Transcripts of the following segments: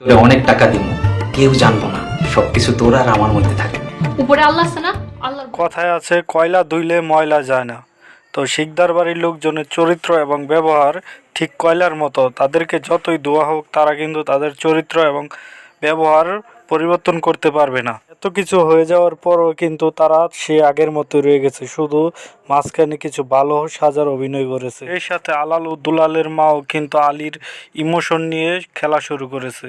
তোরে অনেক টাকা দিব কেউ জানব না সবকিছু তোর আর আমার মধ্যে থাকে। উপরে আল্লাহ আছে না? আল্লাহ কথায় আছে কয়লা ধুইলে ময়লা যায় না। তো শিকদার বাড়ির লোকজনের চরিত্র এবং ব্যবহার ঠিক কয়লার মতো তাদেরকে যতই দোয়া হোক তারা কিন্তু তাদের চরিত্র এবং ব্যবহার পরিবর্তন করতে পারবে না। এত কিছু হয়ে যাওয়ার পরও কিন্তু তারা সে আগের মতো রয়ে গেছে। শুধু মাঝখানে কিছু ভালো সাজার অভিনয় করেছে। এর সাথে আলাল ও দুলালের মাও কিন্তু আলীর ইমোশন নিয়ে খেলা শুরু করেছে।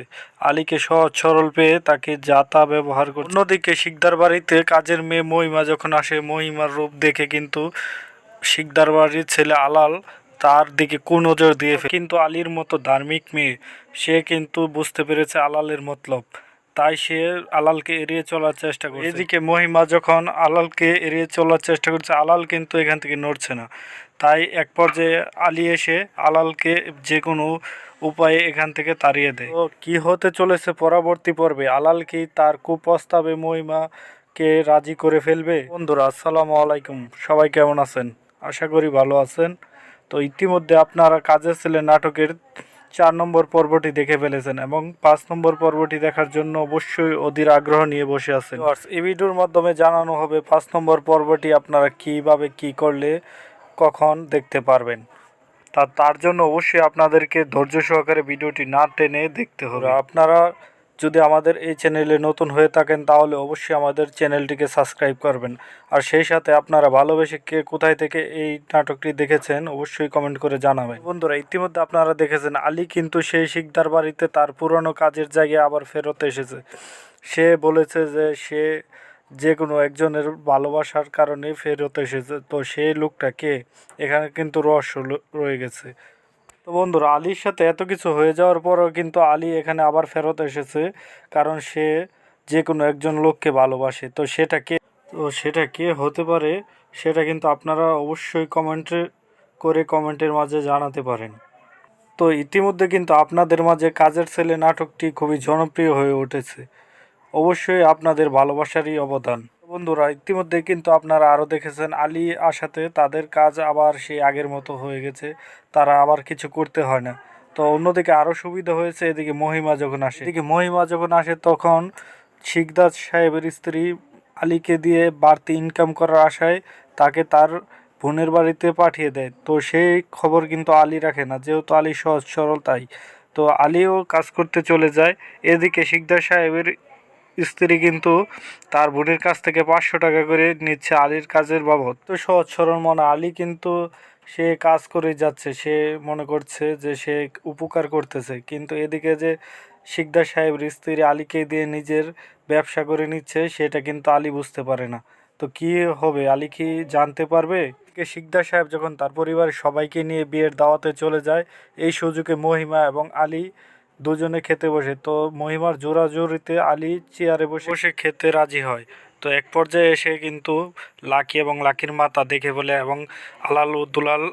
আলীকে সহজ সরল পেয়ে তাকে যাতা ব্যবহার করে অন্যদিকে শিকদার বাড়িতে কাজের মেয়ে মহিমা যখন আসে, মহিমার রূপ দেখে কিন্তু শিকদার বাড়ির ছেলে আলাল তার দিকে কুনজর দিয়ে। কিন্তু আলীর মতো ধার্মিক মেয়ে, সে কিন্তু বুঝতে পেরেছে আলালের মতলব। তাই সে আলালকে এড়িয়ে চলার চেষ্টা করছে। এদিকে মহিমা যখন আলালকে এড়িয়ে চলার চেষ্টা করছে আলাল কিন্তু এখান থেকে নড়ছে না। তাই এক পর্যায়ে আলী এসে আলালকে যে কোনো উপায়ে এখান থেকে তাড়িয়ে দেয়। তো কি হতে চলেছে পরবর্তী পর্বে? আলাল কি তার কুপ্রস্তাবে মহিমাকে রাজি করে ফেলবে? বন্ধুরা আসসালামু আলাইকুম। সবাই কেমন আছেন? আশা করি ভালো আছেন। তো ইতিমধ্যে আপনারা কাজের ছেলে নাটকের চার নম্বর পর্বটি দেখে ফেলেছেন এবং পাঁচ নম্বর পর্বটি দেখার জন্য অবশ্যই অধীর আগ্রহ নিয়ে বসে আছেন। এই ভিডিওর মাধ্যমে জানানো হবে পাঁচ নম্বর পর্বটি আপনারা কীভাবে কি করলে কখন দেখতে পারবেন। তা, তার জন্য অবশ্যই আপনাদেরকে ধৈর্য সহকারে ভিডিওটি না টেনে দেখতে হবে। আপনারা যদি আমাদের এই চ্যানেলে নতুন হয়ে থাকেন, তাহলে অবশ্যই আমাদের চ্যানেলটিকে সাবস্ক্রাইব করবেন। আর সেই সাথে আপনারা ভালোবেসে কে কোথায় থেকে এই নাটকটি দেখেছেন, অবশ্যই কমেন্ট করে জানাবেন। বন্ধুরা, ইতিমধ্যে আপনারা দেখেছেন, আলী কিন্তু সেই শিকদার বাড়িতে তার পুরনো কাজের জায়গায় আবার ফেরত এসেছে। সে বলেছে যে সে যে কোনো একজনের ভালোবাসার কারণে ফেরত এসেছে। তো সেই লোকটা কে? এখানে কিন্তু রহস্য রয়ে গেছে। তো বন্ধুরা, আলীর সাথে এত কিছু হয়ে যাওয়ার পরও কিন্তু আলী এখানে আবার ফেরত এসেছে, কারণ সে যে কোনো একজন লোককে ভালোবাসে। তো সেটা কে? তো সেটা কে হতে পারে, সেটা কিন্তু আপনারা অবশ্যই কমেন্টে করে কমেন্টের মাঝে জানাতে পারেন। তো ইতিমধ্যে কিন্তু আপনাদের মাঝে কাজের ছেলে নাটকটি খুবই জনপ্রিয় হয়ে উঠেছে। অবশ্যই আপনাদের ভালোবাসারই অবদান। বন্ধুরা, ইতিমধ্যে কিন্তু আপনারা আরও দেখেছেন আলী আসাতে তাদের কাজ আবার সেই আগের মতো হয়ে গেছে, তারা আবার কিছু করতে হয় না। তো অন্যদিকে আরও সুবিধা হয়েছে, এদিকে মহিমা যখন আসে। এদিকে মহিমা যখন আসে তখন শিকদার সাহেবের স্ত্রী আলীকে দিয়ে বাড়তি ইনকাম করার আশায় তাকে তার বোনের বাড়িতে পাঠিয়ে দেয়। তো সেই খবর কিন্তু আলী রাখে না, যেহেতু আলী সহজ সরল তাই। তো আলীও কাজ করতে চলে যায়, এদিকে শিকদার সাহেবের স্ত্রী কিন্তু তার বোনের কাছ থেকে পাঁচশো টাকা করে নিচ্ছে আলীর কাজের বাবদ। তো সহজ সরল মনে আলী কিন্তু সে কাজ করে যাচ্ছে, সে মনে করছে যে সে উপকার করতেছে। কিন্তু এদিকে যে শিকদার সাহেবের স্ত্রী আলীকে দিয়ে নিজের ব্যবসা করে নিচ্ছে, সেটা কিন্তু আলী বুঝতে পারে না। তো কি হবে, আলী কি জানতে পারবে? শিকদার সাহেব যখন তার পরিবারের সবাইকে নিয়ে বিয়ের দাওয়াতে চলে যায়, এই সুযোগে মহিমা এবং আলী দুজনে খেতে বসে। তো মহিমার জোরাজোরিতে আলী চেয়ারে বসে বসে খেতে রাজি হয়। তো এক পর্যায়ে এসে কিন্তু লাকি এবং লাকির মাতা দেখে বলে, এবং আলাল ও দুলাল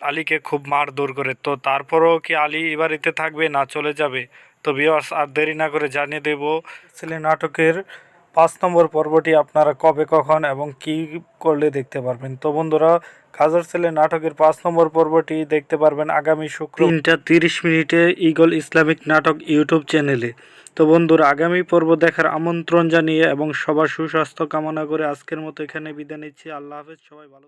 আলীকে খুব মারধর করে। তো তারপরেও কি আলী এ বাড়িতে থাকবে না চলে যাবে? তো ভিওয়ার্স আর দেরি না করে জানিয়ে দেব ছেলে নাটকের পাঁচ নম্বর পর্বটি আপনারা কবে, কখন এবং কি করলে দেখতে পারবেন। তো বন্ধুরা কাজের ছেলে নাটকের পাঁচ নম্বর পর্বটি দেখতে পারবেন আগামী শুক্র তিনটা তিরিশ মিনিটে ইগল ইসলামিক নাটক ইউটিউব চ্যানেলে তো বন্ধুর, আগামী পর্ব দেখার আমন্ত্রণ জানিয়ে এবং সবার সুস্বাস্থ্য কামনা করে আজকের মতো এখানে বিদায় নিচ্ছি আল্লাহ হাফেজ, সবাই ভালো।